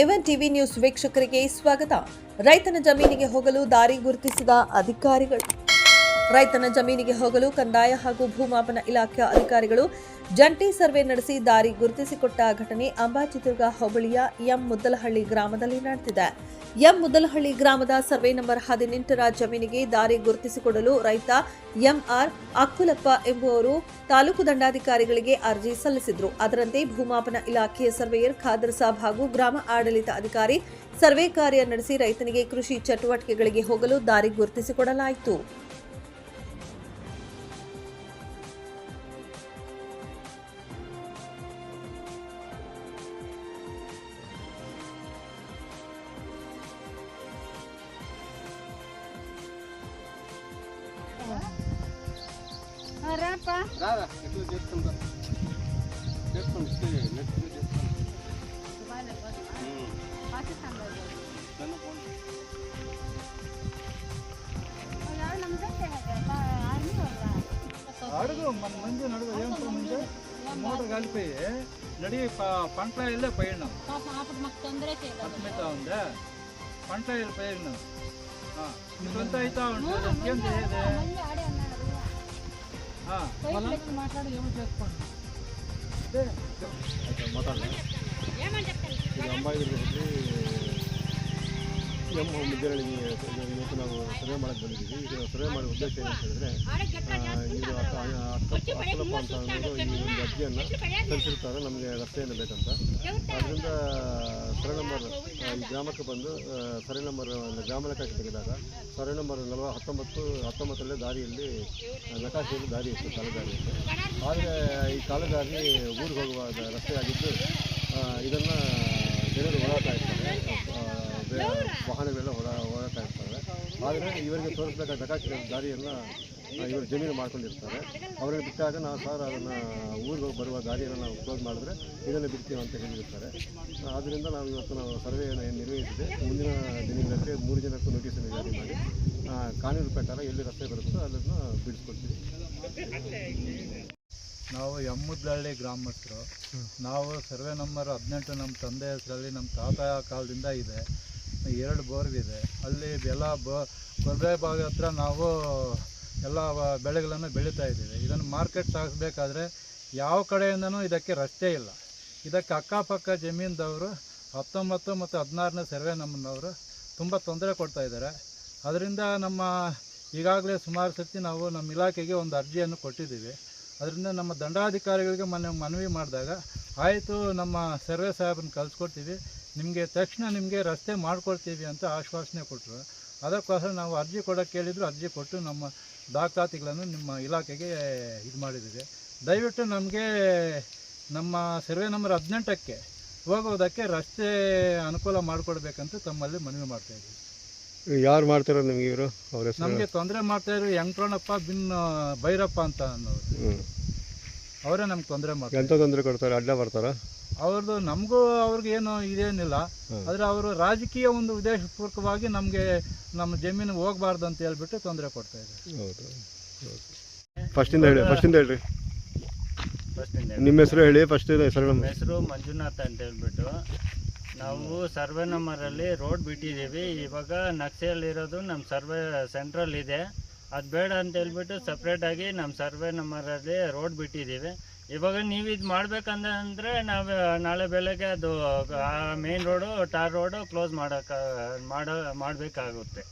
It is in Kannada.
ಎವನ್ ಟಿವಿ ನ್ಯೂಸ್ ವೀಕ್ಷಕರಿಗೆ ಸ್ವಾಗತ. ರೈತನ ಜಮೀನಿಗೆ ಹೋಗಲು ದಾರಿ ಗುರುತಿಸಿದ ಅಧಿಕಾರಿಗಳು. ರೈತನ ಜಮೀನಿಗೆ ಹೋಗಲು ಕಂದಾಯ ಹಾಗೂ ಭೂಮಾಪನ ಇಲಾಖೆಯ ಅಧಿಕಾರಿಗಳು ಜಂಟಿ ಸರ್ವೆ ನಡೆಸಿ ದಾರಿ ಗುರುತಿಸಿಕೊಟ್ಟ ಘಟನೆ ಅಂಬಾಚಿದುರ್ಗ ಹೋಬಳಿಯ ಎಂ ಮುದ್ದಲಹಳ್ಳಿ ಗ್ರಾಮದಲ್ಲಿ ನಡೆದಿದೆ. ಎಂ ಮುದಲಹಳ್ಳಿ ಗ್ರಾಮದ ಸರ್ವೆ ನಂಬರ್ ಹದಿನೆಂಟರ ಜಮೀನಿಗೆ ದಾರಿ ಗುರುತಿಸಿಕೊಡಲು ರೈತ ಎಂಆರ್ ಅಕ್ಕುಲಪ್ಪ ಎಂಬುವರು ತಾಲೂಕು ದಂಡಾಧಿಕಾರಿಗಳಿಗೆ ಅರ್ಜಿ ಸಲ್ಲಿಸಿದ್ರು. ಅದರಂತೆ ಭೂಮಾಪನ ಇಲಾಖೆಯ ಸರ್ವೇಯರ್ ಖಾದರ್ ಸಾಬ್ ಹಾಗೂ ಗ್ರಾಮ ಆಡಳಿತ ಅಧಿಕಾರಿ ಸರ್ವೆ ಕಾರ್ಯ ನಡೆಸಿ ರೈತನಿಗೆ ಕೃಷಿ ಚಟುವಟಿಕೆಗಳಿಗೆ ಹೋಗಲು ದಾರಿ ಗುರುತಿಸಿಕೊಡಲಾಯಿತು. రాపా రారా ఎట్లా చేసుకుంటా చేసుకోండి ఇస్తే నెక్స్ట్ చేసుకోండి పాకిస్తాన్ దాన్ని పోండి. అడుగు మన ముందు నడుగు ఏం ముందు మోటార్ కలిపి నడి ప- పంట వెళ్ళే పోయినాం అప్పుడు మాకు తొందర చేయలేదు అర్థమవుతా ఉందా పంట వెళ్ళి పోయినాం ఇంత అవుతా ఉంటుంది ఏం చేయదు మాట్లాడి ఏమో చేసుకోండి. ఏమని చెప్తాను? ಎಂ ಮುದ್ದರಳಿಗೆ ಇವತ್ತು ನಾವು ಸರ್ವೆ ಮಾಡಕ್ಕೆ ಬಂದಿದ್ದೀವಿ. ಈಗ ಸರ್ವೆ ಮಾಡೋ ಉದ್ದೇಶ ಏನು ಅಂತ ಹೇಳಿದ್ರೆ ಇದು ಅಕ್ಕಲಪ್ಪ ಅಂತ ಅನ್ನೋದು ಈ ಒಂದು ಅರ್ಜಿಯನ್ನು ಸಲ್ಲಿಸಿರ್ತಾರೆ. ನಮಗೆ ರಸ್ತೆಯನ್ನು ಬೇಕಂತ. ಅದರಿಂದ ಸರ್ವೆ ನಂಬರ್ ಈ ಗ್ರಾಮಕ್ಕೆ ಬಂದು ಆ, ಸರ್ವೆ ನಂಬರ್ ಗ್ರಾಮ ಲೆಕ್ಕಕ್ಕೆ ತೆಗೆದಾಗ ಸರ್ವೆ ನಂಬರ್ ನಲವ ಹತ್ತೊಂಬತ್ತು ಹತ್ತೊಂಬತ್ತರಲ್ಲೇ ದಾರಿಯಲ್ಲಿ ನಕಾಶೆಯಲ್ಲಿ ದಾರಿ ಇತ್ತು ಕಾಲುದಾರಿ ಆದರೆ ಈ ಕಾಲುದಾರಿ ಊರಿಗೆ ಹೋಗುವ ರಸ್ತೆಯಾಗಿದ್ದು ರಸ್ತೆ ಆಗಿದ್ದು ಇದನ್ನು ಜನರು ಬೆ- ವಾಹನಗಳೆಲ್ಲ ಓಡಾ ಓಡಾಡ್ತಾ ಇರ್ತಾರೆ ಆದರೆ ಇವರಿಗೆ ತೋರಿಸ್ಬೇಕಾದ ನಕಾಶೆ ದಾರಿಯನ್ನು ಇವರು ಜಮೀನು ಮಾಡ್ಕೊಂಡಿರ್ತಾರೆ. ಅವರಿಗೆ ಬಿಟ್ಟಾಗ ನಾವು ಸರ್ ಅದನ್ನು ಊರಿಗೆ ಬರುವ ದಾರಿಯನ್ನು ನಾವು ಕ್ಲೋಸ್ ಮಾಡಿದ್ರೆ ಇದನ್ನು ಬಿಡ್ತೀವಿ ಅಂತ ಹೇಳಿರ್ತಾರೆ. ಆದ್ದರಿಂದ ನಾವು ಇವತ್ತು ನಾವು ಸರ್ವೆಯನ್ನು ಏನು ನಿರ್ವಹಿಸಿದೆ, ಮುಂದಿನ ದಿನಗಳಲ್ಲಿ ಮೂರು ಜನಕ್ಕೂ ನೋಟಿಸನ್ನು ಜಾರಿ ಮಾಡಿ ಕಾನೂನು ಪ್ರಕಾರ ಎಲ್ಲಿ ರಸ್ತೆ ಬರುತ್ತೋ ಅದನ್ನು ಬಿಡಿಸ್ಕೊಡ್ತೀವಿ. ನಾವು ಎಮ್ಮುದ್ದಳ್ಳಿ ಗ್ರಾಮಸ್ಥರು. ನಾವು ಸರ್ವೆ ನಂಬರ್ ಹದಿನೆಂಟು ನಮ್ಮ ತಂದೆ ಹೆಸರಲ್ಲಿ ನಮ್ಮ ತಾತ ಕಾಲದಿಂದ ಇದೆ. ಎರಡು ಬೋರ್ವಿದೆ ಅಲ್ಲಿ ಎಲ್ಲ ಬ ಕೊರ್ಬೆ ಭಾಗ ಹತ್ರ ನಾವು ಎಲ್ಲ ಬೆಳೆಗಳನ್ನು ಬೆಳೀತಾ ಇದ್ದೀವಿ. ಇದನ್ನು ಮಾರ್ಕೆಟ್ ಸಾಗಿಸ್ಬೇಕಾದ್ರೆ ಯಾವ ಕಡೆಯಿಂದನೂ ಇದಕ್ಕೆ ರಸ್ತೆ ಇಲ್ಲ. ಇದಕ್ಕೆ ಅಕ್ಕಪಕ್ಕ ಜಮೀನ್ದವರು ಹತ್ತೊಂಬತ್ತು ಮತ್ತು ಹದಿನಾರನೇ ಸರ್ವೆ ನಮ್ಮನವರು ತುಂಬ ತೊಂದರೆ ಕೊಡ್ತಾ ಇದ್ದಾರೆ. ಅದರಿಂದ ನಮ್ಮ ಈಗಾಗಲೇ ಸುಮಾರು ಸರ್ತಿ ನಾವು ನಮ್ಮ ಇಲಾಖೆಗೆ ಒಂದು ಅರ್ಜಿಯನ್ನು ಕೊಟ್ಟಿದ್ದೀವಿ. ಅದರಿಂದ ನಮ್ಮ ದಂಡಾಧಿಕಾರಿಗಳಿಗೆ ಮನ ಮನವಿ ಮಾಡಿದಾಗ, ಆಯಿತು, ನಮ್ಮ ಸರ್ವೆ ಸಾಹೇಬ್ರನ್ನ ಕಳಿಸ್ಕೊಡ್ತೀವಿ. ನಿಮಗೆ ತಕ್ಷಣ ನಿಮಗೆ ರಸ್ತೆ ಮಾಡಿಕೊಡ್ತೀವಿ ಅಂತ ಆಶ್ವಾಸನೆ ಕೊಟ್ಟರು. ಅದಕ್ಕೋಸ್ಕರ ನಾವು ಅರ್ಜಿ ಕೊಡೋಕ್ಕೆ ಕೇಳಿದ್ರು. ಅರ್ಜಿ ಕೊಟ್ಟು ನಮ್ಮ ದಾಖಲಾತಿಗಳನ್ನು ನಿಮ್ಮ ಇಲಾಖೆಗೆ ಇದು ಮಾಡಿದ್ದೀವಿ. ದಯವಿಟ್ಟು ನಮಗೆ ನಮ್ಮ ಸರ್ವೆ ನಂಬರ್ ಹದಿನೆಂಟಕ್ಕೆ ಹೋಗೋದಕ್ಕೆ ರಸ್ತೆ ಅನುಕೂಲ ಮಾಡಿಕೊಡ್ಬೇಕಂತ ತಮ್ಮಲ್ಲಿ ಮನವಿ ಮಾಡ್ತಾ ಇದ್ದೀವಿ. ಯಾರು ಮಾಡ್ತಾರೋ ನಿಮಗೆ ಇವರು? ಅವ್ರ ನಮಗೆ ತೊಂದರೆ ಮಾಡ್ತಾ ಇರೋ ಯಂಕ್ರೋಣಪ್ಪ ಬಿನ್ ಭೈರಪ್ಪ ಅಂತ ಅನ್ನೋರು. ಅವರೇ ನಮ್ಗೆ ತೊಂದರೆ ಮಾಡ್ತಾರೆ. ಎಂಥ ತೊಂದರೆ ಕೊಡ್ತಾರೆ? ಅಡ್ಡ ಬರ್ತಾರ? ಅವ್ರದ್ದು ನಮಗೂ ಅವ್ರಿಗೆ ಏನು ಇದೇನಿಲ್ಲ. ಆದರೆ ಅವರು ರಾಜಕೀಯ ಒಂದು ಉದ್ದೇಶಪೂರ್ವಕವಾಗಿ ನಮಗೆ ನಮ್ಮ ಜಮೀನು ಹೋಗ್ಬಾರ್ದು ಅಂತ ಹೇಳ್ಬಿಟ್ಟು ತೊಂದರೆ ಕೊಡ್ತಾ ಇದ್ದಾರೆ. ಹೌದು. ಫಸ್ಟಿಂದ ಹೇಳಿ ಫಸ್ಟಿಂದ ಹೇಳ್ರಿ. ಫಸ್ಟಿಂದ ನಿಮ್ಮ ಹೆಸರು ಹೇಳಿ ಫಸ್ಟ್ ಹೆಸರು ನಮ್ಮ ಹೆಸರು ಮಂಜುನಾಥ್ ಅಂತ ಹೇಳ್ಬಿಟ್ಟು. ನಾವು ಸರ್ವೆ ನಂಬರಲ್ಲಿ ರೋಡ್ ಬಿಟ್ಟಿದ್ದೀವಿ. ಇವಾಗ ನಕ್ಷೆಯಲ್ಲಿರೋದು ನಮ್ಮ ಸರ್ವೆ ಸೆಂಟ್ರಲ್ ಇದೆ ಅದು ಬೇಡ ಅಂತ ಹೇಳ್ಬಿಟ್ಟು ಸಪ್ರೇಟಾಗಿ ನಮ್ಮ ಸರ್ವೆ ನಂಬರಲ್ಲಿ ರೋಡ್ ಬಿಟ್ಟಿದ್ದೀವಿ. ಇವಾಗ ನೀವು ಇದು ಮಾಡ್ಬೇಕಂದ್ರೆ ನಾವು ನಾಳೆ ಬೆಳಗ್ಗೆ ಅದು ಆ main road tar road close ಮಾಡೋಕೆ ಮಾಡೋ ಮಾಡಬೇಕಾಗುತ್ತೆ.